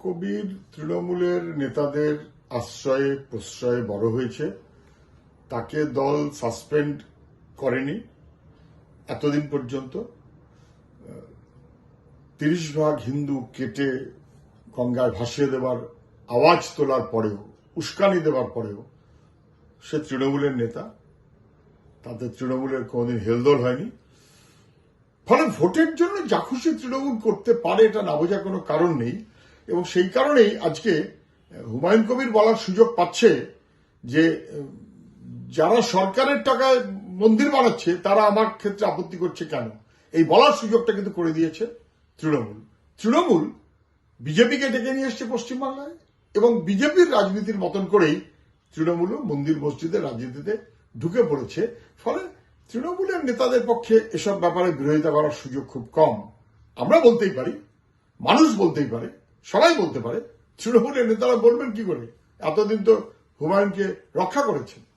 কবির তৃণমূলের নেতাদের আশ্রয়ে, প্রশ্রয়ে বড় হয়েছে। তাকে দল সাসপেন্ড করেনি এতদিন পর্যন্ত। তিরিশ ভাগ হিন্দু কেটে গঙ্গায় ভাসিয়ে দেবার, আওয়াজ তোলার পরেও, উস্কানি দেওয়ার পরেও সে তৃণমূলের নেতা। তাদের তৃণমূলের কোনোদিন হেলদোল হয়নি। ফলে ভোটের জন্য যা খুশি তৃণমূল করতে পারে এটা না বোঝার কোনো কারণ নেই। এবং সেই কারণেই আজকে হুমায়ুন কবির বলার সুযোগ পাচ্ছে যে যারা সরকারের টাকায় মন্দির বানাচ্ছে, তারা আমার ক্ষেত্রে আপত্তি করছে কেন? এই বলার সুযোগটা কিন্তু করে দিয়েছে তৃণমূল। তৃণমূল বিজেপিকে ডেকে নিয়ে এসছে পশ্চিমবাংলায় এবং বিজেপির রাজনীতির মতন করেই তৃণমূলও মন্দির মসজিদের রাজনীতিতে ঢুকে পড়েছে। ফলে তৃণমূলের নেতাদের পক্ষে এসব ব্যাপারে বিরোধিতা করার সুযোগ খুব কম। আমরা বলতেই পারি, মানুষ বলতেই পারে সবাই বলতে পারে। তৃণমূলের নেতারা বলবেন কি করে? এতদিন তো হুমায়ুনকে রক্ষা করেছেন।